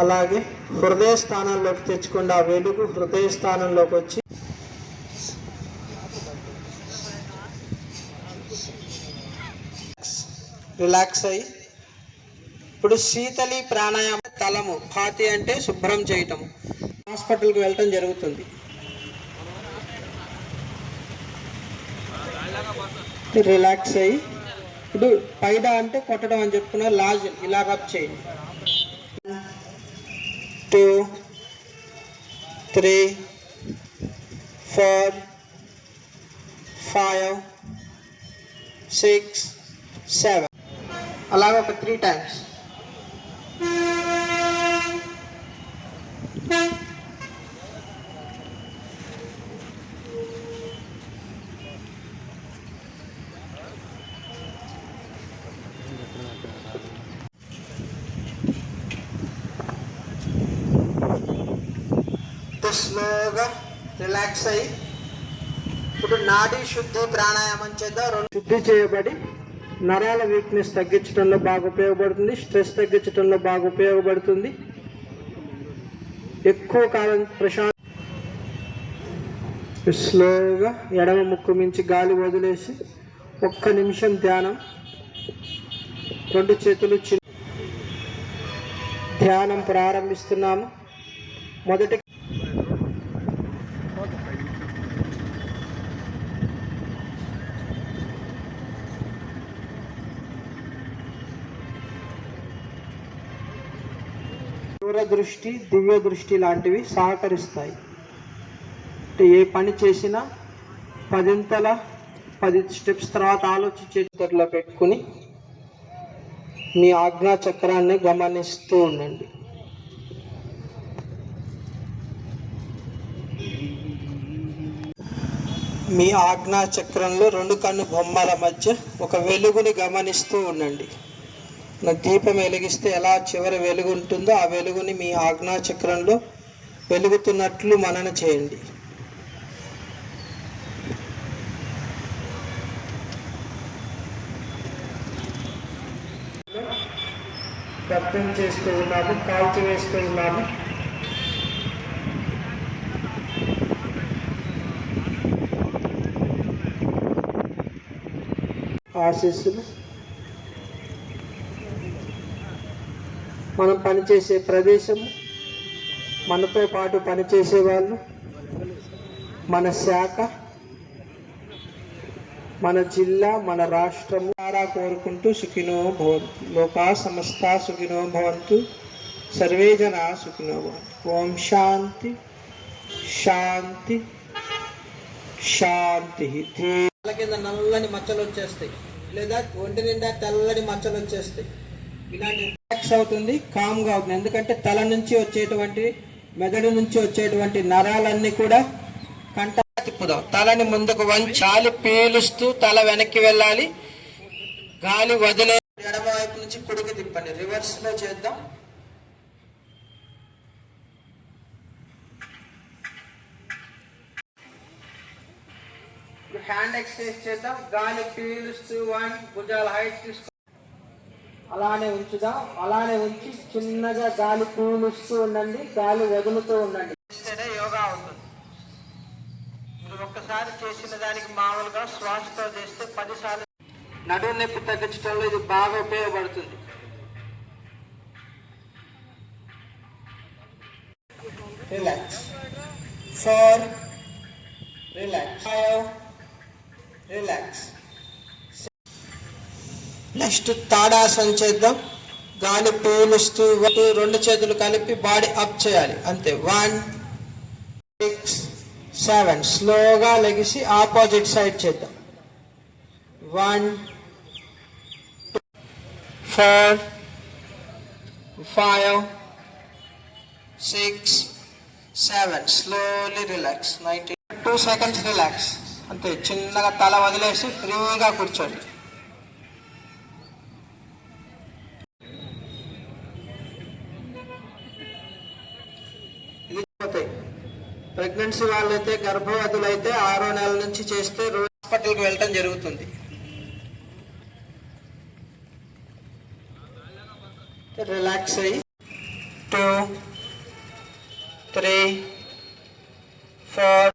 అలాగే హృదయ స్థానంలోకి తెచ్చుకోండి వెలుగు హృదయ స్థానంలోకి వచ్చి రిలాక్స్ అయ్యి ఇప్పుడు శీతలి ప్రాణాయామ తలము పాతి అంటే శుభ్రం చేయటము. హాస్పిటల్కి వెళ్ళటం జరుగుతుంది. రిలాక్స్ అయ్యి ఇప్పుడు పైడ అంటే కొట్టడం అని చెప్పుకున్నా లాజ్ ఇలా రబ్ చేయండి two three four five six seven అలాగే ఒక త్రీ టైమ్స్ స్లోగా రిలాక్స్ అయ్యి ఇప్పుడు నాడీ శుద్ధి ప్రాణాయామం చేద్దాం. రెండు శుద్ధి చేయబడి నరాల వీక్నెస్ తగ్గించడంలో బాగా ఉపయోగపడుతుంది స్ట్రెస్ తగ్గించడంలో బాగా ఉపయోగపడుతుంది. ఎక్కువ కాలం ప్రశాంత స్లోగా ఎడమ ముక్కు మించి గాలి వదిలేసి ఒక్క నిమిషం ధ్యానం. రెండు చేతులు చిన్న ధ్యానం ప్రారంభిస్తున్నాము. మొదటి దూరదృష్టి దివ్య దృష్టి లాంటివి సహకరిస్తాయి. అంటే ఏ పని చేసినా పదింతల పది స్టెప్స్ తర్వాత ఆలోచించేటట్లో పెట్టుకుని మీ ఆజ్ఞా చక్రాన్ని గమనిస్తూ ఉండండి. మీ ఆజ్ఞా చక్రంలో రెండు కన్ను బొమ్మల మధ్య ఒక వెలుగుని గమనిస్తూ ఉండండి. నా దీపం వెలిగిస్తే ఎలా చివరి వెలుగు ఉంటుందో ఆ వెలుగుని మీ ఆజ్ఞా చక్రంలో వెలుగుతున్నట్లు మనన చేయండి. దర్శనం చేస్తూ ఉన్నాము కాల్చి వేస్తూ ఉన్నాము. ఆశీస్సులు. మనం పనిచేసే ప్రదేశం మనతో పాటు పనిచేసే వాళ్ళు మన శాఖ మన జిల్లా మన రాష్ట్రము ద్వారా కోరుకుంటూ సుఖినో భవంతు లోకా సమస్త సుఖినో భవంతు. సర్వే జన సుఖినో భవంతు. ఓం శాంతి శాంతి శాంతి తల కింద నల్లని మచ్చలు వచ్చేస్తాయి. లేదా ఒంటి నిండా తెల్లని మచ్చలు వచ్చేస్తాయి. ఇలాంటి రిలాక్స్ అవుతుంది కామ్గా అవుతుంది. ఎందుకంటే తల నుంచి వచ్చేటువంటి మెదడు నుంచి వచ్చేటువంటి నరాలన్నీ కూడా కంట తిప్పుదాం. తలని ముందుకు వంచాలి పీలుస్తూ తల వెనక్కి వెళ్ళాలి. గాలి వదిలే ఎడమ వైపు నుంచి కుడికి తిప్పండి. రివర్స్లో చేద్దాం. హ్యాండ్ ఎక్సర్సైజ్ చేద్దాం. గాలి పీలుస్తూ వన్ భుజాల హైట్ తీసుకో. అలానే ఉంచుదాం. అలానే ఉంచి చిన్నగా గాలి పీలుస్తూ ఉండండి. గాలి వదులుతూ ఉండండి. యోగా అవుతుంది. మీరు ఒక్కసారి చేసిన దానికి మామూలుగా శ్వాసతో చేస్తే పదిసార్లు నడుము నొప్పి తగ్గించడంలో ఇది బాగా ఉపయోగపడుతుంది. Relax four relax five relax next తాడాసనం చేద్దాం. గాలి పీలుస్తూ ఇవ్వటూ రెండు చేతులు కలిపి బాడీ అప్ చేయాలి. అంతే. వన్ సిక్స్ సెవెన్ స్లోగా లెగిసి ఆపోజిట్ సైడ్ చేద్దాం. One four five six seven slowly relax ninety two seconds relax అంతే చిన్నగా తల వదిలేసి ఫ్రీగా కూర్చోండి. ప్రెగ్నెన్సీ వాళ్ళైతే గర్భవతులైతే ఆరో నెలల నుంచి చేస్తే రోజు హాస్పిటల్కి వెళ్ళటం జరుగుతుంది. రిలాక్స్ అయ్యి two three four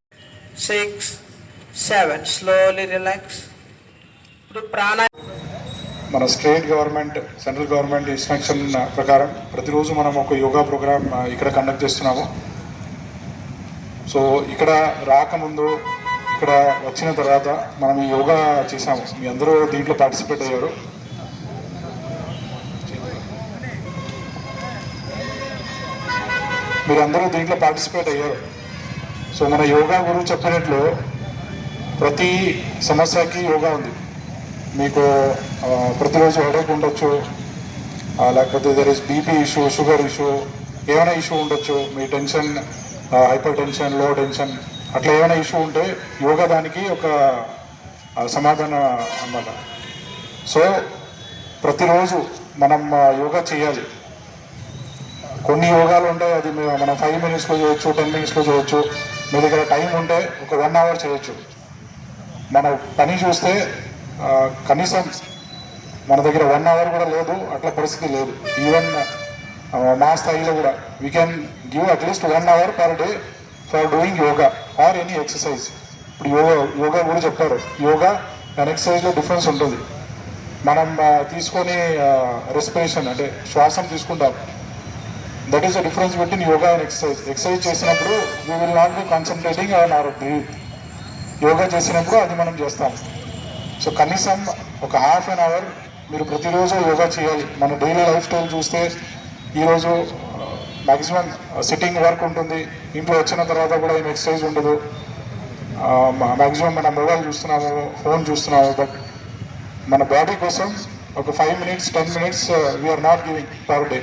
six seven slowly relax ఇప్పుడు ప్రాణ మన state government central government instruction ప్రకారం ప్రతిరోజు మనం ఒక యోగా ప్రోగ్రామ్ ఇక్కడ కండక్ట్ చేస్తున్నాము. సో ఇక్కడ రాకముందు ఇక్కడ వచ్చిన తర్వాత మనం యోగా చేసాము మీ అందరూ దీంట్లో పార్టిసిపేట్ అయ్యారు. మీరందరూ దీంట్లో పార్టిసిపేట్ అయ్యారు. సో మన యోగా గురువు చెప్పినట్లు ప్రతి సమస్యకి యోగా ఉంది. మీకు ప్రతిరోజు హెడేక్ ఉండొచ్చు. లేకపోతే there is BP issue sugar issue ఏమైనా ఇష్యూ ఉండొచ్చు. మీ టెన్షన్ హైపర్ టెన్షన్లో టెన్షన్ అట్లా ఏమైనా ఇష్యూ ఉంటే యోగా దానికి ఒక సమాధానం అన్నమాట. సో ప్రతిరోజు మనం యోగా చేయాలి. కొన్ని యోగాలు ఉంటాయి అది మనం ఫైవ్ మినిట్స్లో చేయొచ్చు టెన్ మినిట్స్లో చేయొచ్చు. మీ దగ్గర టైం ఉంటే ఒక వన్ అవర్ చేయొచ్చు. మన పని చూస్తే కనీసం మన దగ్గర వన్ అవర్ కూడా లేదు అట్లా పరిస్థితి లేదు. ఈవెన్ మా స్థాయిలో కూడా. We can give at least one hour per day for doing yoga or any exercise ఇప్పుడు యోగా యోగా కూడా చెప్పారు. యోగా అండ్ ఎక్సర్సైజ్లో డిఫరెన్స్ ఉంటుంది. మనం తీసుకొని రెస్పిరేషన్ అంటే శ్వాసం తీసుకుంటాం. That is the difference between yoga and exercise exercise చేసినప్పుడు we will not be concentrating on our breath yoga చేసినప్పుడు అది మనం చేస్తాం. సో కనీసం ఒక హాఫ్ అన్ అవర్ మీరు ప్రతిరోజు యోగా చేయాలి. మన డైలీ లైఫ్ స్టైల్ చూస్తే ఈరోజు మ్యాక్సిమం సిట్టింగ్ వర్క్ ఉంటుంది. ఇంట్లో వచ్చిన తర్వాత కూడా ఏం ఎక్సర్సైజ్ ఉండదు. మ్యాక్సిమం మన మొబైల్ చూస్తున్నాము ఫోన్ చూస్తున్నాము. బట్ మన బాడీ కోసం ఒక five minutes ten minutes we are not giving per day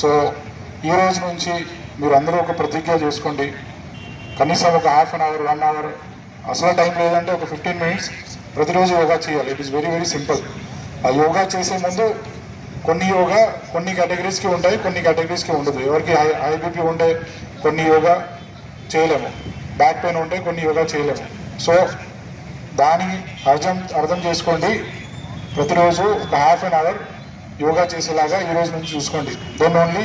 so ఈ రోజు నుంచి మీరు అందరూ ఒక ప్రతిజ్ఞ చేసుకోండి. కనీసం ఒక half an hour one hour అసలు టైం లేదంటే ఒక ఫిఫ్టీన్ మినిట్స్ ప్రతిరోజు యోగా చేయాలి. It is very very simple ఆ యోగా చేసే ముందు కొన్ని యోగా కొన్ని కేటగిరీస్కి ఉంటాయి కొన్ని కేటగిరీస్కి ఉండదు. ఎవరికి హై హైబీపీ ఉంటే కొన్ని యోగా చేయలేము. బ్యాక్ పెయిన్ ఉంటే కొన్ని యోగా చేయలేము. సో దాని అర్థం అర్థం చేసుకోండి. ప్రతిరోజు ఒక హాఫ్ అన్ అవర్ యోగా చేసేలాగా ఈ రోజు నుంచి చూసుకోండి. Then only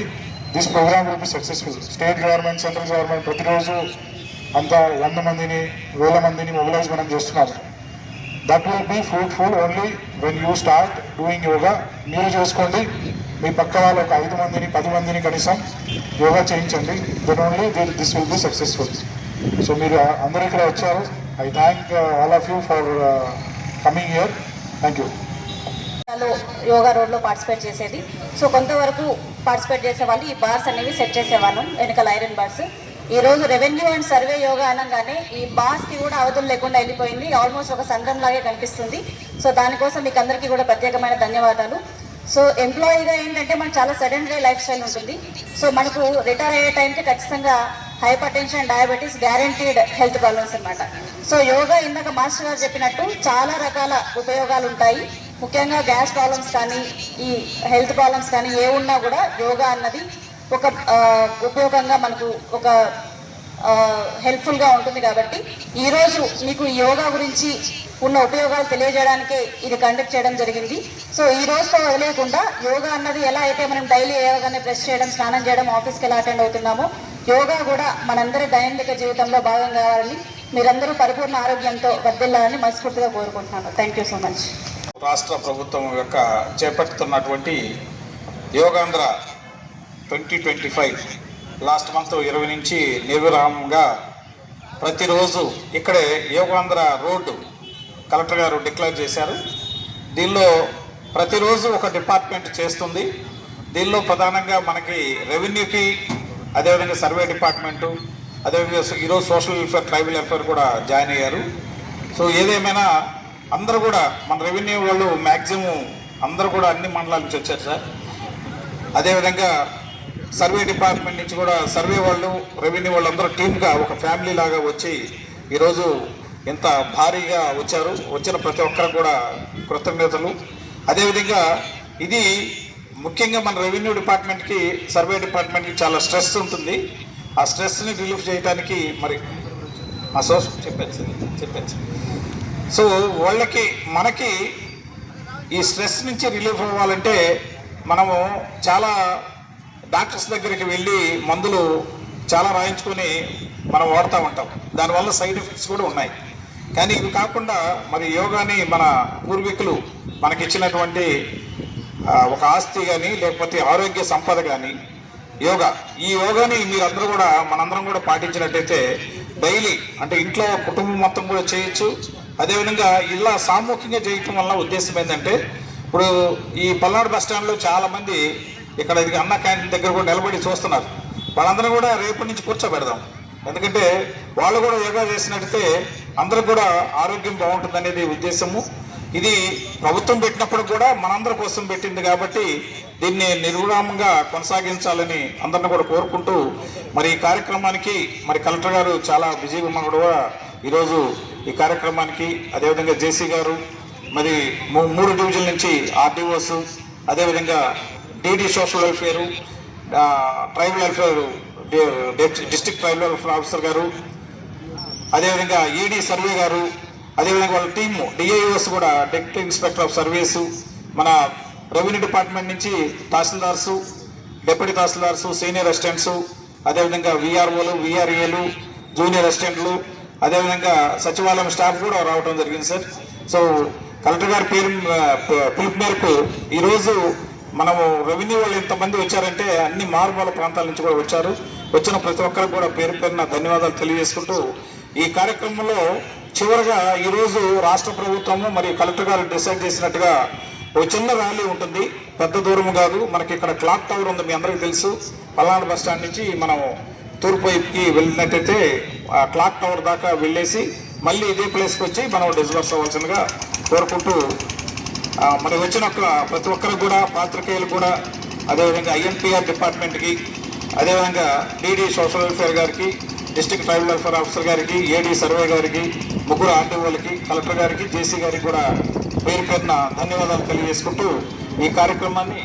this program will be successful state government central government ప్రతిరోజు అంత వంద మందిని వేల మందిని మొబిలైజ్ మనం చేస్తున్నాము. That will be fruitful only when you start doing yoga మీరు చేసుకోండి. మీ పక్క వాళ్ళు ఒక ఐదు మందిని పది మందిని కనీసం యోగా చేయించండి. Then only this will be successful so మీరు అందరూ ఇక్కడ వచ్చారు. I thank all of you for coming here thank you లో యోగా రోడ్లో పార్టిసిపేట్ చేసేది. సో కొంతవరకు పార్టిసిపేట్ చేసేవాళ్ళు ఈ బార్స్ అనేవి సెట్ చేసేవాళ్ళం. వెనకాల ఐరన్ బార్స్ ఈ రోజు రెవెన్యూ అండ్ సర్వే యోగా అనగానే ఈ బాస్కి కూడా అవధులు లేకుండా వెళ్ళిపోయింది. ఆల్మోస్ట్ ఒక సంఘం లాగే కనిపిస్తుంది. సో దానికోసం మీకు అందరికీ కూడా ప్రత్యేకమైన ధన్యవాదాలు. సో ఎంప్లాయీగా ఏంటంటే మనకు చాలా సెడెంటరీ లైఫ్ స్టైల్ ఉంటుంది. సో మనకు రిటైర్ అయ్యే టైంకి ఖచ్చితంగా hypertension diabetes guaranteed health problems అనమాట సో యోగా ఇందాక మాస్టర్ గారు చెప్పినట్టు చాలా రకాల ఉపయోగాలు ఉంటాయి. ముఖ్యంగా గ్యాస్ ప్రాబ్లమ్స్ కానీ ఈ హెల్త్ ప్రాబ్లమ్స్ కానీ ఏ ఉన్నా కూడా యోగా అన్నది ఒక ఉపయోగంగా మనకు ఒక హెల్ప్ఫుల్గా ఉంటుంది కాబట్టి ఈరోజు మీకు యోగా గురించి ఉన్న ఉపయోగాలు తెలియజేయడానికే ఇది కండక్ట్ చేయడం జరిగింది. సో ఈ రోజుతో వదిలేయకుండా యోగా అన్నది ఎలా అయితే మనం డైలీ యోగానే బ్రష్ చేయడం స్నానం చేయడం ఆఫీస్కి ఎలా అటెండ్ అవుతున్నామో యోగా కూడా మనందరి దైనందిక జీవితంలో భాగం కావాలని మీరందరూ పరిపూర్ణ ఆరోగ్యంతో వర్దిల్లాలని మనస్ఫూర్తిగా కోరుకుంటున్నాను. థ్యాంక్ యూ సో మచ్ రాష్ట్ర ప్రభుత్వం యొక్క చేపడుతున్నటువంటి Yogandhra twenty twenty five last month ఇరవై నుంచి నిర్విరామంగా ప్రతిరోజు ఇక్కడే యోగాంధ్ర రోడ్డు కలెక్టర్ గారు డిక్లేర్ చేశారు. దీనిలో ప్రతిరోజు ఒక డిపార్ట్మెంట్ చేస్తుంది. దీనిలో ప్రధానంగా మనకి రెవెన్యూకి అదేవిధంగా సర్వే డిపార్ట్మెంటు అదేవిధంగా ఈరోజు సోషల్ వెల్ఫేర్ ట్రైబల్ వెల్ఫేర్ కూడా జాయిన్ అయ్యారు. సో ఏదేమైనా అందరూ కూడా మన రెవెన్యూ వాళ్ళు మ్యాక్సిమం అందరూ కూడా అన్ని మండలాల నుంచి వచ్చారు సార్. అదేవిధంగా సర్వే డిపార్ట్మెంట్ నుంచి కూడా సర్వే వాళ్ళు రెవెన్యూ వాళ్ళందరూ టీమ్గా ఒక ఫ్యామిలీ లాగా వచ్చి ఈరోజు ఇంత భారీగా వచ్చారు. వచ్చిన ప్రతి ఒక్కరు కూడా కృతజ్ఞతలు. అదేవిధంగా ఇది ముఖ్యంగా మన రెవెన్యూ డిపార్ట్మెంట్కి సర్వే డిపార్ట్మెంట్కి చాలా స్ట్రెస్ ఉంటుంది. ఆ స్ట్రెస్ని రిలీఫ్ చేయడానికి మరి ఆ సోస్ చెప్పచ్చు చెప్పచ్చు సో వాళ్ళకి మనకి ఈ స్ట్రెస్ నుంచి రిలీఫ్ అవ్వాలంటే మనము చాలా డాక్టర్స్ దగ్గరికి వెళ్ళి మందులు చాలా రాయించుకొని మనం వాడుతూ ఉంటాం. దానివల్ల సైడ్ ఎఫెక్ట్స్ కూడా ఉన్నాయి. కానీ ఇవి కాకుండా మరి యోగాని మన పూర్వీకులు మనకి ఇచ్చినటువంటి ఒక ఆస్తి కానీ లేకపోతే ఆరోగ్య సంపద కానీ యోగా. ఈ యోగాని మీరందరూ కూడా మనందరం కూడా పాటించినట్టయితే డైలీ అంటే ఇంట్లో కుటుంబం మొత్తం కూడా చేయొచ్చు. అదేవిధంగా ఇలా సామూహికంగా చేయటం వల్ల ఉద్దేశం ఏంటంటే ఇప్పుడు ఈ పల్నాడు బస్ స్టాండ్లో చాలామంది ఇక్కడ ఇది అన్న క్యాంటీన్ దగ్గర కూడా నిలబడి చూస్తున్నారు. వాళ్ళందరూ కూడా రేపటి నుంచి కూర్చోబెడదాం. ఎందుకంటే వాళ్ళు కూడా యోగా చేసినట్టే అందరూ కూడా ఆరోగ్యం బాగుంటుంది అనేది ఉద్దేశము. ఇది ప్రభుత్వం పెట్టినప్పుడు కూడా మనందరి కోసం పెట్టింది కాబట్టి దీన్ని నిర్విరామంగా కొనసాగించాలని అందరిని కూడా కోరుకుంటూ మరి ఈ కార్యక్రమానికి మరి కలెక్టర్ గారు చాలా బిజీగా కూడా ఈరోజు ఈ కార్యక్రమానికి అదేవిధంగా జేసీ గారు మరి మూ- మూడు డివిజన్ నుంచి ఆర్డీఓస్ అదేవిధంగా DD social welfare tribal welfare district district tribal welfare officer గారు అదేవిధంగా ఈడీ సర్వే గారు అదేవిధంగా వాళ్ళ టీము డిఐఓస్ కూడా డిప్యూటీ ఇన్స్పెక్టర్ ఆఫ్ సర్వీసు మన రెవెన్యూ డిపార్ట్మెంట్ నుంచి tahsildars deputy tahsildars senior assistants అదేవిధంగా విఆర్ఓలు విఆర్ఏలు జూనియర్ అసిస్టెంట్లు అదేవిధంగా సచివాలయం స్టాఫ్ కూడా రావడం జరిగింది సార్. సో కలెక్టర్ గారి పేరు పిలుపు మేరకు ఈరోజు మనము రెవెన్యూ వాళ్ళు ఎంతమంది వచ్చారంటే అన్ని మారుమూల ప్రాంతాల నుంచి కూడా వచ్చారు. వచ్చిన ప్రతి ఒక్కరికి కూడా పేరు పేరున ధన్యవాదాలు తెలియజేసుకుంటూ ఈ కార్యక్రమంలో చివరగా ఈరోజు రాష్ట్ర ప్రభుత్వము మరియు కలెక్టర్ గారు డిసైడ్ చేసినట్టుగా ఒక చిన్న ర్యాలీ ఉంటుంది. పెద్ద దూరం కాదు. మనకి ఇక్కడ క్లాక్ టవర్ ఉంది మీ అందరికీ తెలుసు. పల్నాడు బస్ స్టాండ్ నుంచి మనం తూర్పు వైపుకి వెళ్ళినట్టయితే ఆ క్లాక్ టవర్ దాకా వెళ్ళేసి మళ్ళీ ఇదే ప్లేస్కి వచ్చి మనం డిస్బర్స్ అవ్వాల్సిందిగా కోరుకుంటూ మనకు వచ్చిన ఒక్క ప్రతి ఒక్కరికి కూడా పాత్రికేయులు కూడా అదేవిధంగా ఐఎన్పిఆర్ డిపార్ట్మెంట్కి అదేవిధంగా డీడీ సోషల్ వెల్ఫేర్ గారికి డిస్ట్రిక్ట్ ట్రైబల్ వెల్ఫేర్ ఆఫీసర్ గారికి ఏడీ సర్వే గారికి ముగ్గురు ఆర్టీఓలకి కలెక్టర్ గారికి జేసీ గారికి కూడా పేరు పేరున ధన్యవాదాలు తెలియజేసుకుంటూ ఈ కార్యక్రమాన్ని